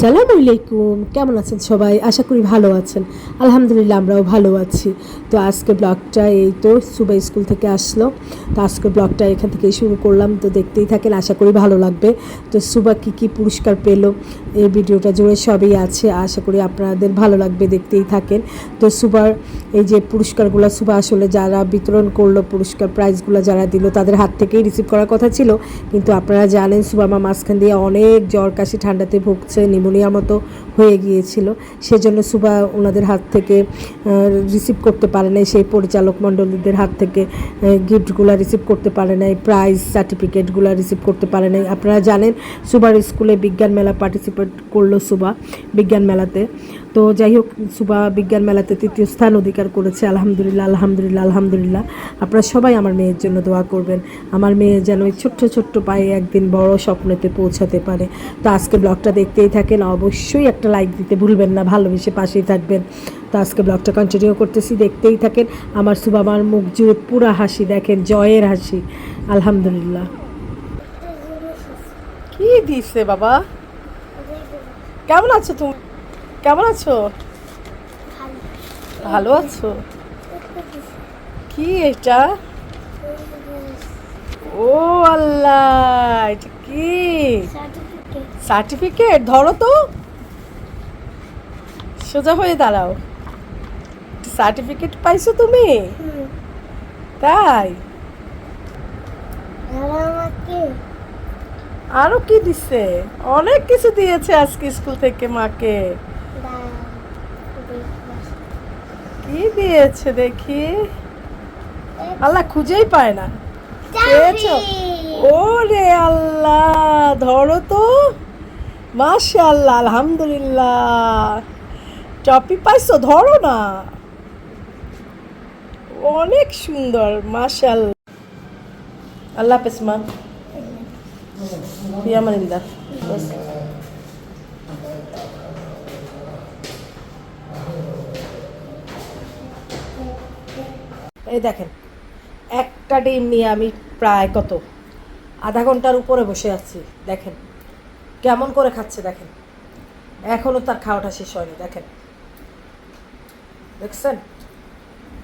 আসসালামু আলাইকুম। কেমন আছেন সবাই? আশা করি ভালো আছেন। আলহামদুলিল্লাহ, আমরাও ভালো আছি। তো আজকে ব্লগটা এই তো সুবা স্কুল থেকে আসলো। তো আজকে ব্লগটা এখান থেকেই শুরু করলাম। তো দেখতেই থাকেন, আশা করি ভালো লাগবে। তো সুবা কী কী পুরস্কার পেল, এই ভিডিওটা জুড়ে সবই আছে। আশা করি আপনাদের ভালো লাগবে, দেখতেই থাকেন। তো সুবার এই যে পুরস্কারগুলো, সুবা আসলে যারা বিতরণ করল, পুরস্কার প্রাইজগুলো যারা দিল, তাদের হাত থেকেই রিসিভ করার কথা ছিল। কিন্তু আপনারা জানেন সুবামা মাঝখান দিয়ে অনেক জ্বর, কাশি, ঠান্ডাতে ভুগছে নিমোনিয়ার মতো হয়ে গিয়েছিল। সেজন্য সুবা ওনাদের হাত থেকে রিসিভ করতে পারে নাই। সেই পরিচালক মণ্ডলীদের হাত থেকে গিফটগুলো রিসিভ করতে পারে নাই। প্রাইজ সার্টিফিকেটগুলো রিসিভ করতে পারে নাই। আপনারা জানেন সুবার স্কুলে বিজ্ঞান মেলা পার্টিসিপেট করল সুবা বিজ্ঞান মেলাতে। তো যাই হোক, সুবা বিজ্ঞান মেলাতে তৃতীয় স্থান অধিকার করেছে, আলহামদুলিল্লাহ আলহামদুলিল্লাহ আলহামদুলিল্লাহ। আপনারা সবাই আমার মেয়ের জন্য দোয়া করবেন। আমার মেয়ে যেন ওই ছোট্ট ছোট্ট পায়ে একদিন বড় স্বপ্নেতে পৌঁছাতে পারে। তো আজকে ব্লগটা দেখতেই থাকেন। অবশ্যই একটা লাইক দিতে ভুলবেন না, ভালোবেসে পাশেই থাকবেন। তো আজকে ব্লগটা কন্টিনিউ করতেছি, দেখতেই থাকেন। আমার সুবামার মুখ জুড়ে পুরা হাসি, দেখেন, জয়ের হাসি। আলহামদুলিল্লাহ। কি দিছে বাবা? কেমন আছো তুমি? কেমন আছো? ভালো। আছো? কি এটা? ও আল্লাহ এটা কি? সার্টিফিকেট ধরো তো। সোজা হয়ে দাঁড়াও। সার্টিফিকেট পাইছো তুমি? তাই? আরও কি দিছে? অনেক কিছু দিয়েছে আজকে স্কুল থেকে মাকে। কি দিয়েছে দেখি? আল্লাহ খুঁজেই পায় না। পেয়েছ? ওরে আল্লাহ ধরো তো। মাশাআল্লাহ আলহামদুলিল্লাহ। টপি পাইছো ধরো না। অনেক সুন্দর মাশাআল্লাহ। আল্লাহ হাফেজ মা। এই দেখেন, একটা ডিম নিয়ে আমি প্রায় কত? আধা ঘণ্টার উপরে বসে আছি, দেখেন। কেমন করে খাচ্ছে দেখেন। এখনও তার খাওয়াটা শেষ হয়নি, দেখেন। দেখছেন?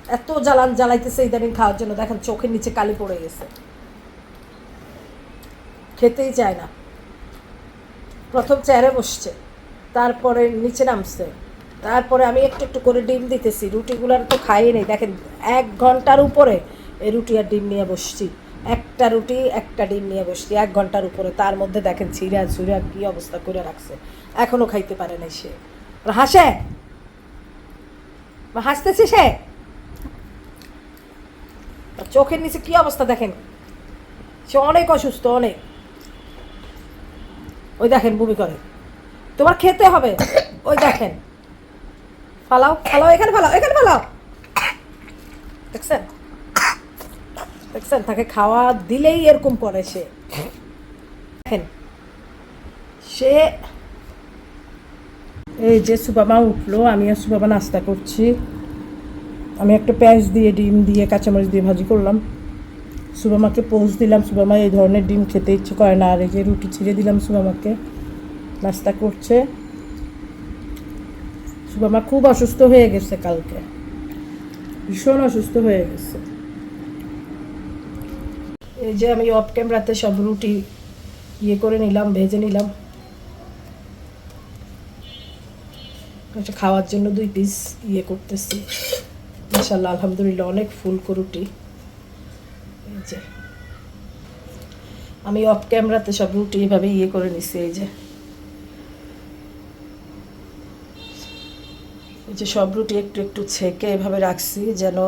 এত জ্বালান জ্বালাইতেছে ইদানিং খাওয়ার জন্য, দেখেন চোখের নিচে কালি পড়ে গেছে। খেতেই চায় না। প্রথম চেয়ারে বসছে, তারপরে নিচে নামছে। তারপরে আমি একটু একটু করে ডিম দিতেছি, রুটিগুলার তো খাইয়ে নেই। দেখেন, এক ঘণ্টার উপরে এই রুটি আর ডিম নিয়ে বসছি। একটা রুটি, একটা ডিম নিয়ে বসছি এক ঘণ্টার উপরে। তার মধ্যে দেখেন ছিঁড়া ছুঁড়া কী অবস্থা করে রাখছে। এখনও খাইতে পারে নাই সে। হাসে? হাসতেছে সে? চোখের নিচে কি অবস্থা দেখেন? সে অনেক অসুস্থ, অনেক। ওই দেখেন, বমি করে। তোমার খেতে হবে? ওই দেখেন। ফালাও ফালাও, এখানে ফালাও এখানে ফালাও। দেখছেন? দেখছেন? তাকে খাওয়া দিলেই এরকম করে সে। দেখেন, সে এই যে সুবামা উঠল, আমিও সুবামা নাস্তা করছি। আমি একটা পেঁয়াজ দিয়ে, ডিম দিয়ে, কাঁচামরিচ দিয়ে ভাজি করলাম। সুবামাকে পোজ দিলাম, সুবামা এই ধরনের ডিম খেতে ইচ্ছে করে না, আর এই যে রুটি ছিঁড়ে দিলাম সুবামাকে। নাস্তা করছে। সুবামা খুব অসুস্থ হয়ে গেছে কালকে। ভীষণ অসুস্থ হয়ে গেছে। এই যে আমি অফ ক্যামেরাতে সব রুটি ইয়ে করে নিলাম, ভেজে নিলাম। খাওয়ার জন্য দুই পিস ইয়ে করতেছি। মাসাল্লাহ আলহামদুলিল্লাহ, অনেক ফুলকো রুটি। এই যে। আমি অফ ক্যামেরাতে সব রুটি এভাবে ইয়ে করে নিছি, এই যে। যে সব রুটি একটু একটু ছেঁকে এভাবে রাখছি যেন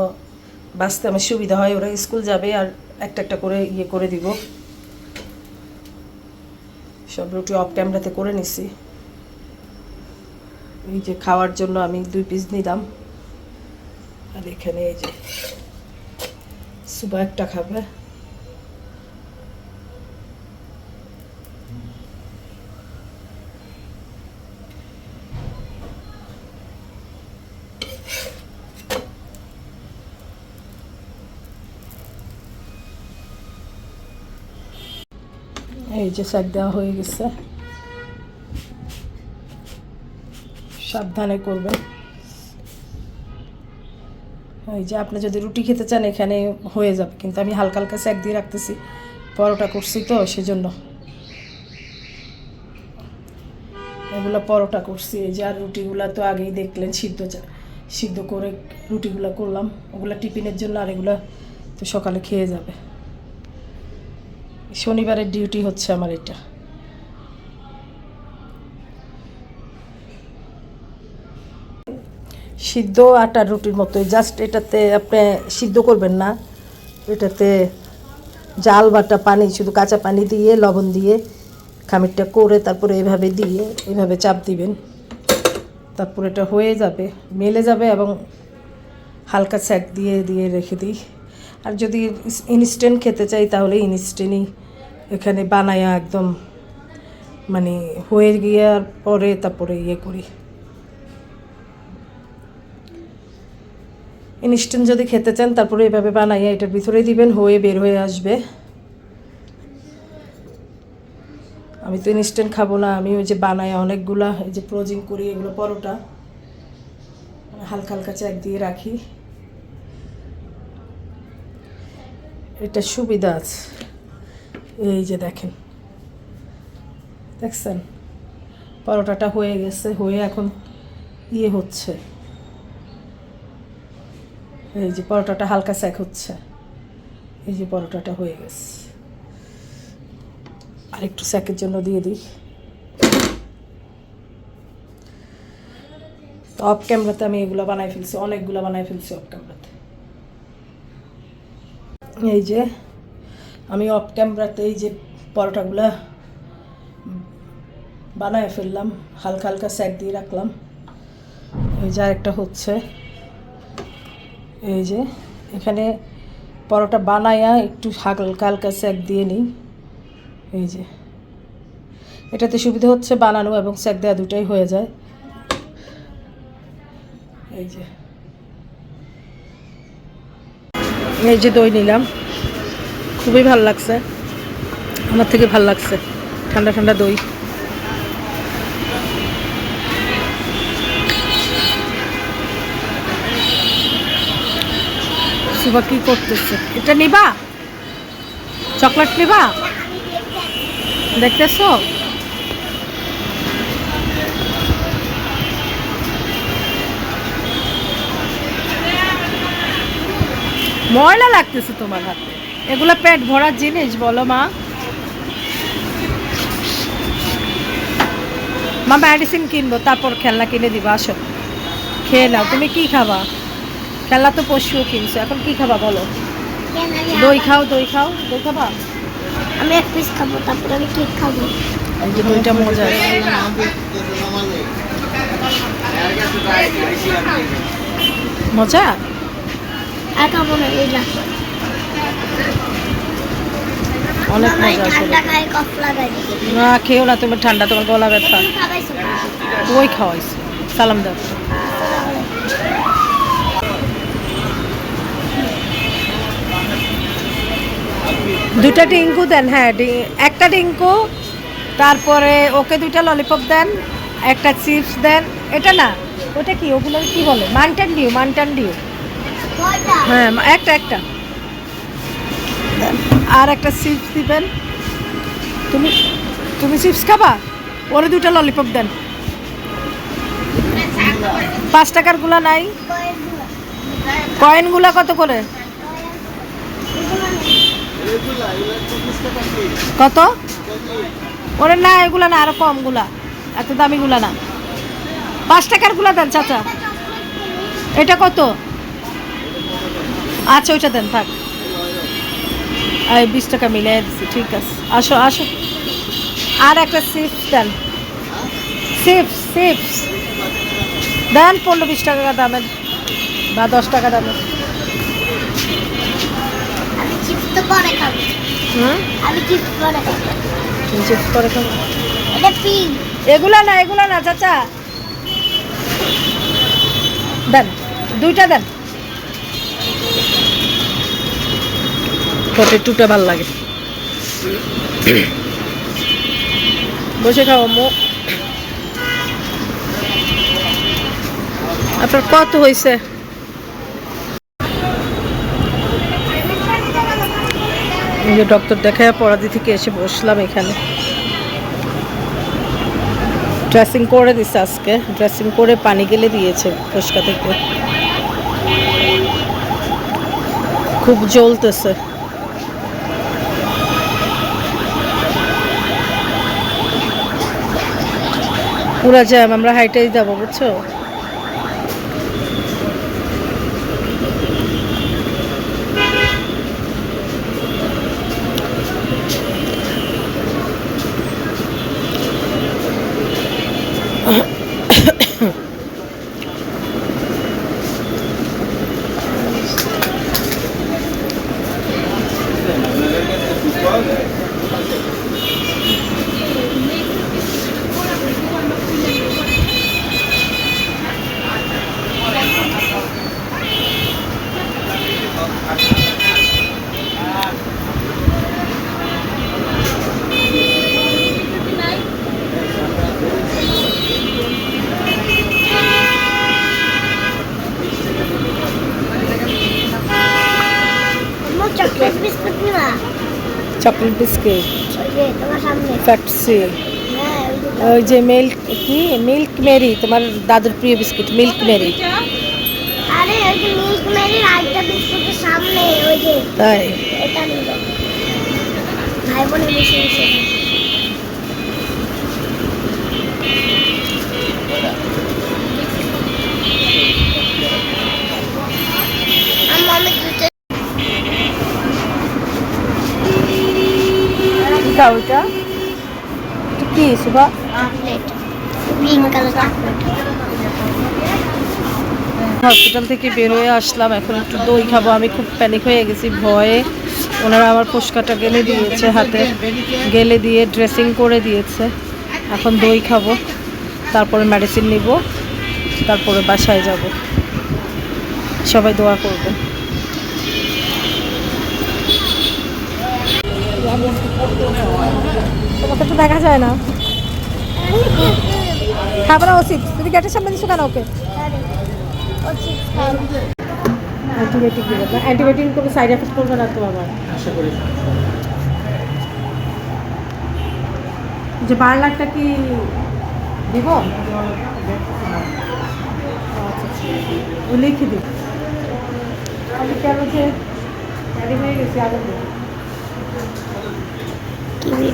বাঁচতে আমার সুবিধা হয়। ওরা স্কুল যাবে আর একটা একটা করে ইয়ে করে দিব। সব রুটি অফ ক্যামেরাতে করে নিছি। এই যে খাওয়ার জন্য আমি দুই পিস নিলাম। আর এখানে এই যে সুবা একটা খাবে। এই যে শাক দেওয়া হয়ে গেছে। সাবধানে করবেন। ওই যে আপনি যদি রুটি খেতে চান, এখানে হয়ে যাবে। কিন্তু আমি হালকা হালকা স্যাক দিয়ে রাখতেছি। পরোটা করছি তো, সেজন্য। এগুলো পরোটা করছি। এই যে আর রুটিগুলো তো আগেই দেখলেন, সিদ্ধ সিদ্ধ করে রুটিগুলো করলাম। ওগুলো টিফিনের জন্য আর এগুলো তো সকালে খেয়ে যাবে। শনিবারের ডিউটি হচ্ছে আমার এটা। সিদ্ধ আটার রুটির মতোই জাস্ট এটাতে আপনি সিদ্ধ করবেন না, এটাতে জাল, বাটা, পানি, শুধু কাঁচা পানি দিয়ে, লবণ দিয়ে খামিরটা করে তারপরে এভাবে দিয়ে এভাবে চাপ দিবেন। তারপর এটা হয়ে যাবে, মেলে যাবে এবং হালকা স্যাক দিয়ে দিয়ে রেখে দিই। আর যদি ইনস্ট্যান্ট খেতে চাই, তাহলে ইনস্ট্যান্টই এখানে বানায়া একদম মানে হয়ে গিয়ার পরে তারপরে ইয়ে করি। ইনস্ট্যান্ট যদি খেতে চান, তারপরে এভাবে বানাইয়া এটার ভিতরে দিবেন, হয়ে বের হয়ে আসবে। আমি তো ইনস্ট্যান্ট খাব না, আমি ওই যে বানাই অনেকগুলা, এই যে প্রোজিং করি, এগুলো পরোটা। হালকা হালকা চ্যাক দিয়ে রাখি। এটা সুবিধা আছে। এই যে দেখেন। দেখছেন? পরোটাটা হয়ে গেছে, হয়ে এখন ইয়ে হচ্ছে। এই যে পরোটাটা হালকা স্যাক হচ্ছে। এই যে পরোটাটা হয়ে গেছে। আর একটু স্যাকের জন্য দিয়ে দিই। তো অফ ক্যামেরাতে আমি এগুলো বানাই ফেলছি, অনেকগুলো বানাই ফেলছি অফ ক্যামেরাতে এই যে, আমি অফ ক্যামেরাতে এই যে পরোটাগুলা বানায় ফেললাম, হালকা হালকা স্যাক দিয়ে রাখলাম। এই যে আরেকটা হচ্ছে, এই যে এখানে পরোটা বানায়া একটু হালকা হালকা স্যাক দিয়ে নিই। এই যে, এটাতে সুবিধা হচ্ছে বানানো এবং স্যাক দেওয়া দুটাই হয়ে যায়। এই যে এই যে দই নিলাম। খুবই ভালো লাগছে। আমার থেকে ভালো লাগছে। ঠান্ডা ঠান্ডা দই। সুবা কি করতেছে? এটা নিবা? চকলেট নিবা? দেখতেছো? ময়লা লাগতেছে তোমার হাতে। এগুলো পেট ভরার জিনিস বলো মা। মা মেডিসিন কিনবো তারপর খেলনা কিনে দিবা আসো। খেয়ে নাও তুমি কি খাবা? খেলনা তো পশুও কিনছো এখন কি খাবা বলো? দই খাও দই খাও দই খাবা? আমি এক পিস খাব তারপর আমি কেক খাব। এই যে দইটা মজা। মজা? না। অনেক মজা দিকে না তুমি ঠান্ডা তোমার গলা ব্যথা। ওই খাওয়াইছি সালাম দাও। দুটা টিঙ্কু দেন হ্যাঁ একটা টিঙ্কু তারপরে ওকে দুইটা ললিপপ দেন একটা চিপস দেন। এটা না ওটা কি ওগুলো কি বলে? মানটান ডিউ মানটান ডিউ হ্যাঁ একটা একটা। আর একটা চিপস দিবেন। তুমি তুমি চিপস খাবা? ওরে দুটো ললিপপ দেন। পাঁচ টাকারগুলা নাই। কয়েনগুলা কত করে? কত? ওরে না, এগুলা না, আরও কমগুলা। এত দামিগুলা না। পাঁচ টাকারগুলা দেন, চাচা। এটা কত? আচ্ছা ওইটা দেন থাক। এই বিশ টাকা মিলিয়ে দিচ্ছি ঠিক আছে। আসো আসো। আর একটা চিপস দেন। চিপস চিপস দেন পনেরো বিশ টাকা দামের বা দশ টাকা দামের। এগুলা না এগুলা না চাচা। দেন দুইটা দেন। পটেটোটা ভালো লাগে। বসে খাও মো আপনার কত হয়েছে যে ডক্টর দেখায় পরাদি থেকে এসে বসলাম এখানে। ড্রেসিং করে দিছে আজকে। ড্রেসিং করে পানি গেলে দিয়েছে ফুসকা থেকে। খুব জ্বলতেছে। পুরা জ্যাম আমরা হাইটাই যাব বুঝছ? আমার চকলেট বিস্কুট না চকলেট বিস্কিট হ্যাঁ ওই যে মিল্ক কি? মিল্ক মেরি তোমার দাদুর প্রিয় বিস্কিট মিল্ক মেরি আরে ওটা কি হসপিটাল থেকে বের হয়ে আসলাম, এখন একটু দই খাব। আমি খুব প্যানিক হয়ে গেছি, ভয়ে। ওনারা আমার ফুসকাটা গেলে দিয়েছে হাতে। গেলে দিয়ে ড্রেসিং করে দিয়েছে। এখন দই খাব। তারপরে মেডিসিন নিব। তারপরে বাসায় যাব। সবাই দোয়া করবে। তোমাকে তো দেখা যায় না। খাবার উচিত। তুমি গেটের সামনে দিচ্ছ কেন ওকে? ও অ্যান্টিবায়োটিক দেবে অ্যান্টিবায়োটিক কোনো সাইড এফেক্ট করবে না তো আমার যে বারো লাখটা কি দিব? আচ্ছা, আচ্ছা। ও লিখে দিই। আমি কেন যে হয়ে গেছি আগে কি ভিডিও